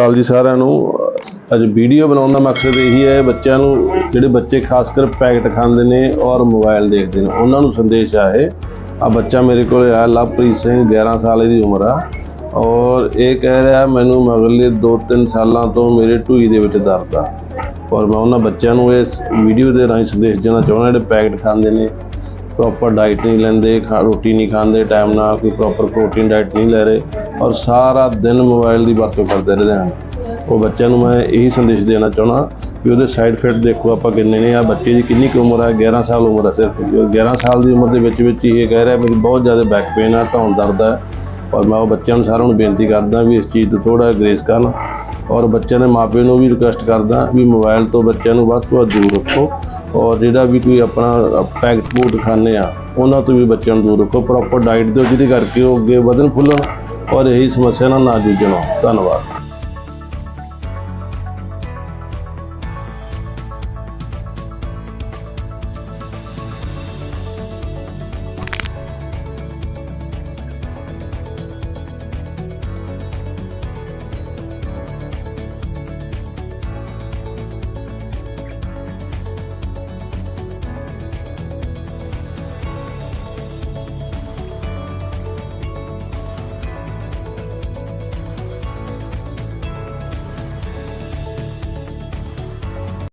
ਹਾਲ ਜੀ ਸਾਰਿਆਂ ਨੂੰ। ਅੱਜ ਵੀਡੀਓ ਬਣਾਉਣ ਦਾ ਮਕਸਦ ਇਹੀ ਹੈ, ਬੱਚਿਆਂ ਨੂੰ ਜਿਹੜੇ ਬੱਚੇ ਖਾਸ ਕਰ ਪੈਕਟ ਖਾਂਦੇ ਨੇ ਔਰ ਮੋਬਾਈਲ ਦੇਖਦੇ ਨੇ, ਉਹਨਾਂ ਨੂੰ ਸੰਦੇਸ਼ ਆਏ ਆ ਬੱਚਾ ਮੇਰੇ ਕੋਲ ਆਇਆ ਲਵਪ੍ਰੀਤ ਸਿੰਘ 11 ਸਾਲ ਦੀ ਉਮਰ ਆ। ਔਰ ਇਹ ਕਹਿ ਰਿਹਾ, ਮੈਨੂੰ ਮਗਰਲੇ 2-3 ਸਾਲਾਂ ਤੋਂ ਮੇਰੇ ਢੂਈ ਦੇ ਵਿੱਚ ਦਰਦ ਆ। ਔਰ ਮੈਂ ਉਹਨਾਂ ਬੱਚਿਆਂ ਨੂੰ ਇਸ ਵੀਡੀਓ ਦੇ ਰਾਹੀਂ ਸੰਦੇਸ਼ ਦੇਣਾ ਚਾਹੁੰਦਾ, ਜਿਹੜੇ ਪੈਕਟ ਖਾਂਦੇ ਨੇ ਪ੍ਰੋਪਰ ਡਾਈਟ ਨਹੀਂ ਲੈਂਦੇ, ਖਾ, ਰੋਟੀ ਨਹੀਂ ਖਾਂਦੇ ਟਾਈਮ ਨਾਲ ਕੋਈ ਪ੍ਰੋਪਰ ਪ੍ਰੋਟੀਨ ਡਾਈਟ ਨਹੀਂ ਲੈ ਰਹੇ। ਔਰ ਸਾਰਾ ਦਿਨ ਮੋਬਾਈਲ ਦੀ ਵਰਤੋਂ ਕਰਦੇ ਰਹਿੰਦੇ ਹਨ ਉਹ ਬੱਚਿਆਂ ਨੂੰ ਮੈਂ ਇਹੀ ਸੰਦੇਸ਼ ਦੇਣਾ ਚਾਹੁੰਦਾ ਵੀ ਉਹਦੇ ਸਾਈਡ ਇਫੈਕਟ ਦੇਖੋ ਆਪਾਂ ਕਿੰਨੇ ਨੇ। ਆ ਬੱਚੇ ਦੀ ਕਿੰਨੀ ਕੁ ਉਮਰ ਹੈ 11 ਸਾਲ ਉਮਰ ਹੈ ਸਿਰਫ। ਜੋ 11 ਸਾਲ ਦੀ ਉਮਰ ਦੇ ਵਿੱਚ ਵਿੱਚ ਹੀ ਇਹ ਕਹਿ ਰਿਹਾ ਮੇਰੀ ਬਹੁਤ ਜ਼ਿਆਦਾ ਬੈਕ ਪੇਨ ਆ ਧੌਣ ਦਰਦ ਹੈ ਔਰ ਮੈਂ ਉਹ ਬੱਚਿਆਂ ਨੂੰ ਸਾਰਿਆਂ ਨੂੰ ਬੇਨਤੀ ਕਰਦਾ ਵੀ ਇਸ ਚੀਜ਼ ਤੋਂ ਥੋੜਾ ਗ੍ਰੇਸ ਕਰਨ। ਔਰ ਬੱਚਿਆਂ ਦੇ ਮਾਪਿਆਂ ਨੂੰ ਵੀ ਰਿਕੁਐਸਟ ਕਰਦਾ ਵੀ ਮੋਬਾਈਲ ਤੋਂ ਬੱਚਿਆਂ ਨੂੰ ਵੱਧ ਤੋਂ ਵੱਧ ਦੂਰ ਰੱਖੋ। ਔਰ ਜਿਹੜਾ ਵੀ ਕੋਈ ਆਪਣਾ ਪੈਕਟ ਫੂਡ ਖਾਂਦੇ ਆ, ਉਹਨਾਂ ਤੋਂ ਵੀ ਬੱਚਿਆਂ ਨੂੰ ਦੂਰ ਰੱਖੋ। ਪ੍ਰੋਪਰ ਡਾਈਟ ਦਿਓ ਜਿਹਦੇ ਕਰਕੇ ਉਹ ਅੱਗੇ ਵਧਣ ਫੁੱਲਣ। ਔਰ ਇਹੀ ਸਮੱਸਿਆ ਨਾਲ ਨਾ ਜੂਝਣ ਧੰਨਵਾਦ।